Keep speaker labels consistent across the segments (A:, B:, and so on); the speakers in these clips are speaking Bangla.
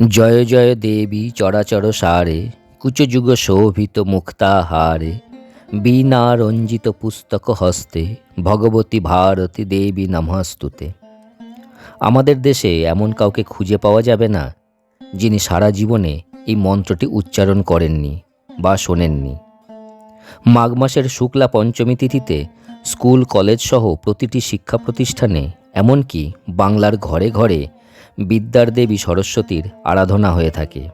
A: জয় জয় দেবী চরাচর সারে, কুচযুগ শোভিত মুক্তাহারে বীণা রঞ্জিত পুস্তক হস্তে, ভগবতী ভারতী দেবী নমস্তুতে। আমাদের দেশে এমন কাউকে খুঁজে পাওয়া যাবে না, যিনি সারা জীবনে এই মন্ত্রটি উচ্চারণ করেননি বা শোনেননি। মাঘ মাসের শুক্লা পঞ্চমী তিথিতে স্কুল কলেজ সহ প্রতিটি শিক্ষা প্রতিষ্ঠানে, এমনকি বাংলার ঘরে ঘরে বিদ্যার দেবী সরস্বতীর আরাধনা হয়ে থাকে।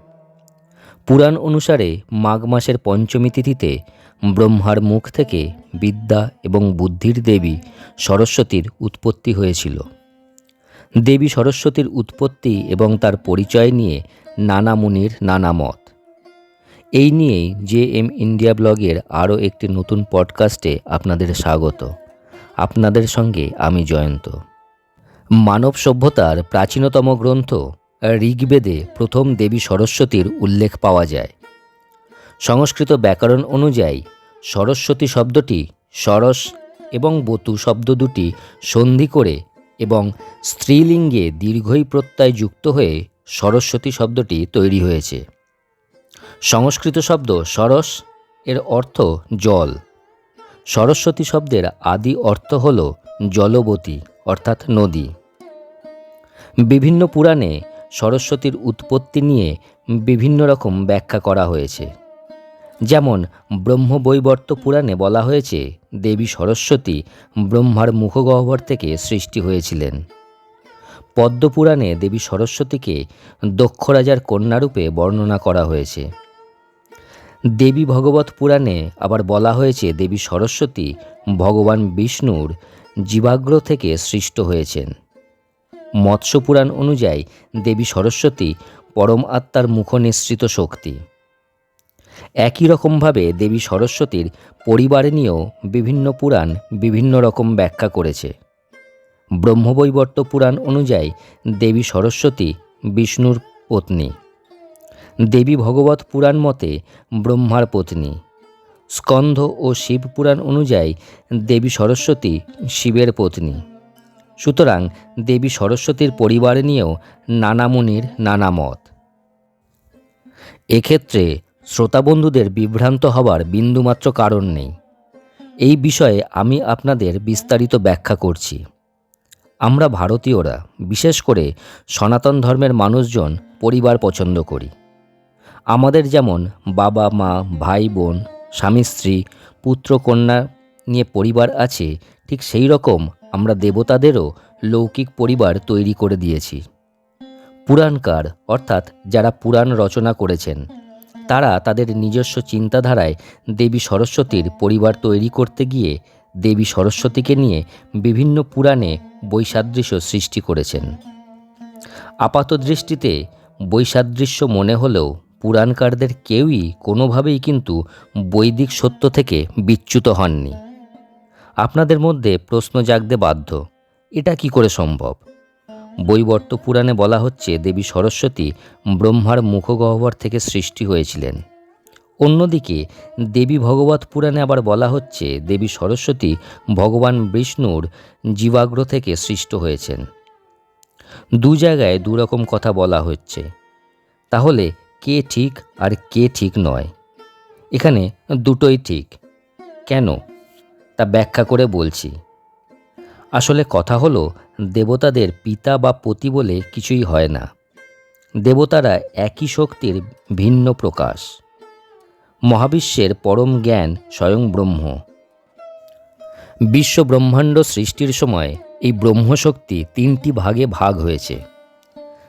A: পুরাণ অনুসারে মাঘ মাসের পঞ্চমী তিথিতে ব্রহ্মার মুখ থেকে বিদ্যা এবং বুদ্ধির দেবী সরস্বতীর উৎপত্তি হয়েছিল। দেবী সরস্বতীর উৎপত্তি এবং তার পরিচয় নিয়ে নানা মুনির, নানা মত। এই নিয়েই জে এম ইন্ডিয়া ব্লগের আরও একটি নতুন পডকাস্টে আপনাদের স্বাগত। আপনাদের সঙ্গে আমি জয়ন্ত। মানব সভ্যতার প্রাচীনতম গ্রন্থ ঋগ্বেদে প্রথম দেবী সরস্বতীর উল্লেখ পাওয়া যায়। সংস্কৃত ব্যাকরণ অনুযায়ী, সরস্বতী শব্দটি সরস এবং বতু শব্দ দুটি সন্ধি করে এবং স্ত্রীলিঙ্গে দীর্ঘই প্রত্যয় যুক্ত হয়ে সরস্বতী শব্দটি তৈরি হয়েছে। সংস্কৃত শব্দ সরস, এর অর্থ জল। সরস্বতী শব্দের আদি অর্থ হল জলবতী। অর্থাৎ নদী। বিভিন্ন পুরাণে সরস্বতীর উৎপত্তি নিয়ে বিভিন্ন রকম ব্যাখ্যা করা হয়েছে। যেমন ব্রহ্মবৈবর্ত পুরাণে বলা হয়েছে, দেবী সরস্বতী ব্রহ্মার মুখগহ্বর থেকে সৃষ্টি হয়েছিলেন। পদ্মপুরাণে দেবী সরস্বতীকে দক্ষ রাজার কন্যারূপে বর্ণনা করা হয়েছে। দেবী ভগবত পুরাণে আবার বলা হয়েছে, দেবী সরস্বতী ভগবান বিষ্ণুর জীবাগ্র থেকে সৃষ্ট হয়েছেন। মৎস্য পুরাণ অনুযায়ী দেবী সরস্বতী পরম আত্মার মুখ নিঃসৃত শক্তি। একই রকমভাবে দেবী সরস্বতীর পরিবার নিয়েও বিভিন্ন পুরাণ বিভিন্ন রকম ব্যাখ্যা করেছে। ব্রহ্মবৈবর্ত পুরাণ অনুযায়ী দেবী সরস্বতী বিষ্ণুর পত্নী। দেবী ভগবত পুরাণ মতে ব্রহ্মার পত্নী। স্কন্ধ ও শিব পুরাণ অনুযায়ী দেবী সরস্বতী শিবের পত্নী। সুতরাং দেবী সরস্বতীর পরিবার নিয়েও নানা মুনির নানা মত। এক্ষেত্রে শ্রোতাবন্ধুদের বিভ্রান্ত হবার বিন্দুমাত্র কারণ নেই। এই বিষয়ে আমি আপনাদের বিস্তারিত ব্যাখ্যা করছি। আমরা ভারতীয়রা, বিশেষ করে সনাতন ধর্মের মানুষজন পরিবার পছন্দ করি। আমাদের যেমন বাবা মা ভাই বোন স্বামী, স্ত্রী, পুত্র, কন্যা নিয়ে পরিবার আছে, ঠিক সেই রকম আমরা দেবতাদেরও লৌকিক পরিবার তৈরি করে দিয়েছি। পুরাণকার, অর্থাৎ যারা পুরাণ রচনা করেছেন, তারা তাদের নিজস্ব চিন্তাধারায় দেবী সরস্বতীর পরিবার তৈরি করতে গিয়ে দেবী সরস্বতীকে নিয়ে বিভিন্ন পুরাণে বৈসাদৃশ্য সৃষ্টি করেছেন। আপাত দৃষ্টিতে বৈসাদৃশ্য মনে হলেও পুরাণকারদের কেউই কোনোভাবেই কিন্তু বৈদিক সত্য থেকে বিচ্যুত হননি। আপনাদের মধ্যে প্রশ্ন জাগতে বাধ্য, এটা কি করে সম্ভব? বৈবর্ত পুরাণে বলা হচ্ছে দেবী সরস্বতী ব্রহ্মার মুখগহ্বর থেকে সৃষ্টি হয়েছিলেন। অন্যদিকে দেবী ভগবত পুরাণে আবার বলা হচ্ছে দেবী সরস্বতী ভগবান বিষ্ণুর জীবাগ্র থেকে সৃষ্ট হয়েছেন। দু জায়গায় দুরকম কথা বলা হচ্ছে। তাহলে কে ঠিক আর কে ঠিক নয়। এখানে দুটোই ঠিক। কেন? তা ব্যাখ্যা করে বলছি। আসলে কথা হলো, দেবতাদের পিতা বা পতি বলে কিছুই হয় না। দেবতারা একই শক্তির ভিন্ন প্রকাশ। মহাবিশ্বের পরম জ্ঞান স্বয়ং ব্রহ্ম। বিশ্ব ব্রহ্মাণ্ড সৃষ্টির সময় এই ব্রহ্মশক্তি তিনটি ভাগে ভাগ হয়েছে।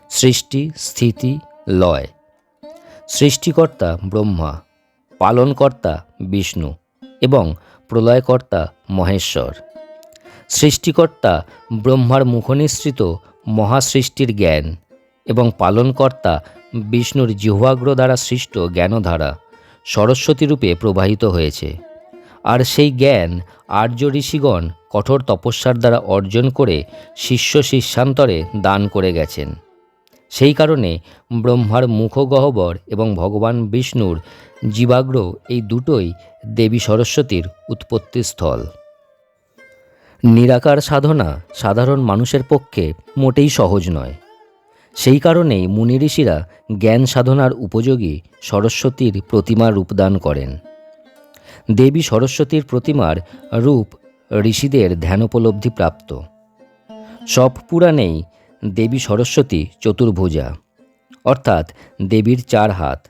A: সৃষ্টি, স্থিতি, লয়। সৃষ্টিকর্তা ব্রহ্মা, পালনকর্তা বিষ্ণু এবং প্রলয়কর্তা মহেশ্বর। সৃষ্টিকর্তা ব্রহ্মার মুখনিসৃত মহাসৃষ্টির জ্ঞান এবং পালনকর্তা বিষ্ণুর জিহ্বাগ্র দ্বারা সৃষ্ট জ্ঞানধারা সরস্বতী রূপে প্রবাহিত হয়েছে। আর সেই জ্ঞান আর্য ঋষিগণ কঠোর তপস্যার দ্বারা অর্জন করে শিষ্য শিষ্যান্তরে দান করে গেছেন। সেই কারণে ব্রহ্মার মুখগহ্বর এবং ভগবান বিষ্ণুর জীবাগ্র এই দুটোই দেবী সরস্বতীর উৎপত্তিস্থল নিরাকার সাধনা সাধারণ মানুষের পক্ষে মোটেই সহজ নয়। সেই কারণেই মুনি ঋষিরা জ্ঞান সাধনার উপযোগী সরস্বতীর প্রতিমার রূপদান করেন। দেবী সরস্বতীর প্রতিমার রূপ ঋষিদের ধ্যানোপলব্ধি প্রাপ্ত। সব পুরাণেই দেবী সরস্বতী চতুর্ভুজা, অর্থাৎ দেবীর চার হাত।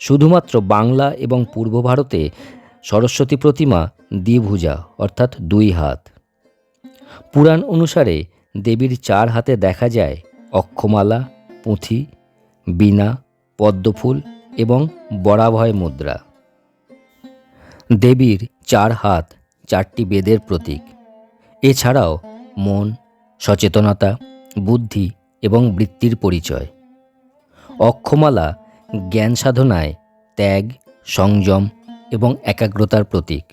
A: শুধুমাত্র বাংলা এবং পূর্ব ভারতে সরস্বতী প্রতিমা দ্বিভুজা, অর্থাৎ দুই হাত। পুরাণ অনুসারে দেবীর চার হাতে দেখা যায় অক্ষমালা, পুঁথি, বীণা, পদ্মফুল এবং বরাভয় মুদ্রা। দেবীর চার হাত চারটি বেদের প্রতীক। এছাড়াও মন, সচেতনতা বুদ্ধি এবং বৃত্তির পরিচয়। অক্ষমালা, জ্ঞান সাধনায় ত্যাগ, সংযম এবং একাগ্রতার প্রতীক।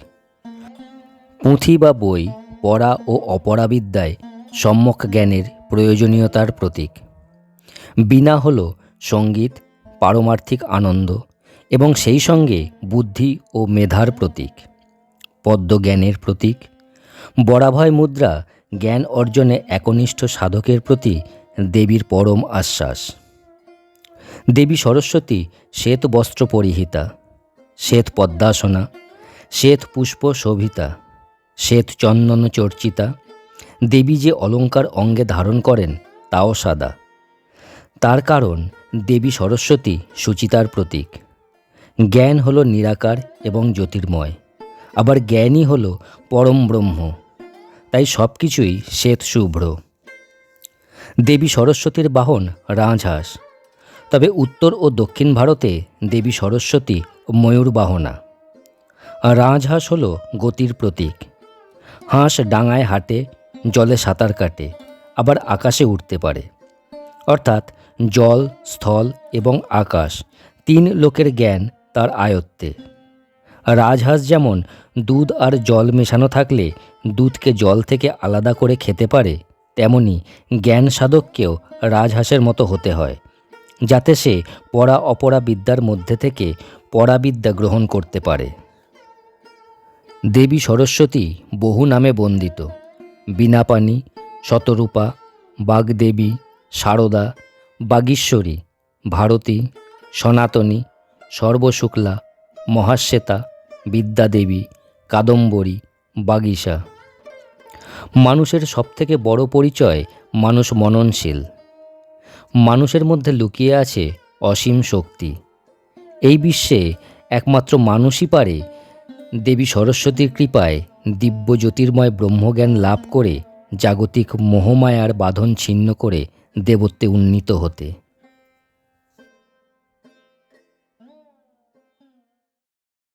A: পুঁথি বা বই পড়া ও অপরাবিদ্যায় সম্যক জ্ঞানের প্রয়োজনীয়তার প্রতীক। বীণা হল সংগীত, পারমার্থিক আনন্দ এবং সেই সঙ্গে বুদ্ধি ও মেধার প্রতীক। পদ্ম জ্ঞানের প্রতীক, বরাভয় মুদ্রা জ্ঞান অর্জনে একনিষ্ঠ সাধকের প্রতি দেবীর পরম আশ্বাস। দেবী সরস্বতী, শ্বেত বস্ত্র পরিহিতা, শ্বেত পদ্মাসনা, শ্বেত পুষ্প শোভিতা, শ্বেত চন্দন চর্চিতা, দেবী যে অলঙ্কার অঙ্গে ধারণ করেন, তাও সাদা। তার কারণ, দেবী সরস্বতী সুচিতার প্রতীক। জ্ঞান হলো নিরাকার এবং জ্যোতির্ময়, আবার জ্ঞানই হলো পরম ব্রহ্ম। তাই সব কিছুই শ্বেত শুভ্র। দেবী সরস্বতীর বাহন রাজহাঁস। তবে উত্তর ও দক্ষিণ ভারতে দেবী সরস্বতী ময়ূর বাহনা। রাজহাঁস হল গতির প্রতীক। হাঁস ডাঙায় হাঁটে, জলে সাঁতার কাটে, আবার আকাশে উঠতে পারে। অর্থাৎ জল, স্থল এবং আকাশ তিন লোকের জ্ঞান তার আয়ত্তে। রাজহাঁস যেমন দুধ আর জল মেশানো থাকলে দুধকে জল থেকে আলাদা করে খেতে পারে, তেমনি জ্ঞান সাধককেও রাজহাঁসের মতো হতে হয়, যাতে সে পড়া অপরা বিদ্যার মধ্যে থেকে পরাবিদ্যা গ্রহণ করতে পারে। দেবী সরস্বতী বহু নামে বন্দিত বীণাপাণি শতরূপা, বাগদেবী শারদা বাগীশ্বরী, ভারতী, সনাতনী, সর্বশুক্লা, মহাশ্বেতা বিদ্যাদেবী, কাদম্বরী, বাগিসা। মানুষের সবথেকে বড় পরিচয় মানুষ মননশীল। মানুষের মধ্যে লুকিয়ে আছে অসীম শক্তি। এই বিশ্বে একমাত্র মানুষই পারে দেবী সরস্বতীর কৃপায় দিব্য জ্যোতির্ময় ব্রহ্মজ্ঞান লাভ করে জাগতিক মোহমায়ার বাঁধন ছিন্ন করে দেবত্বে উন্নীত হতে।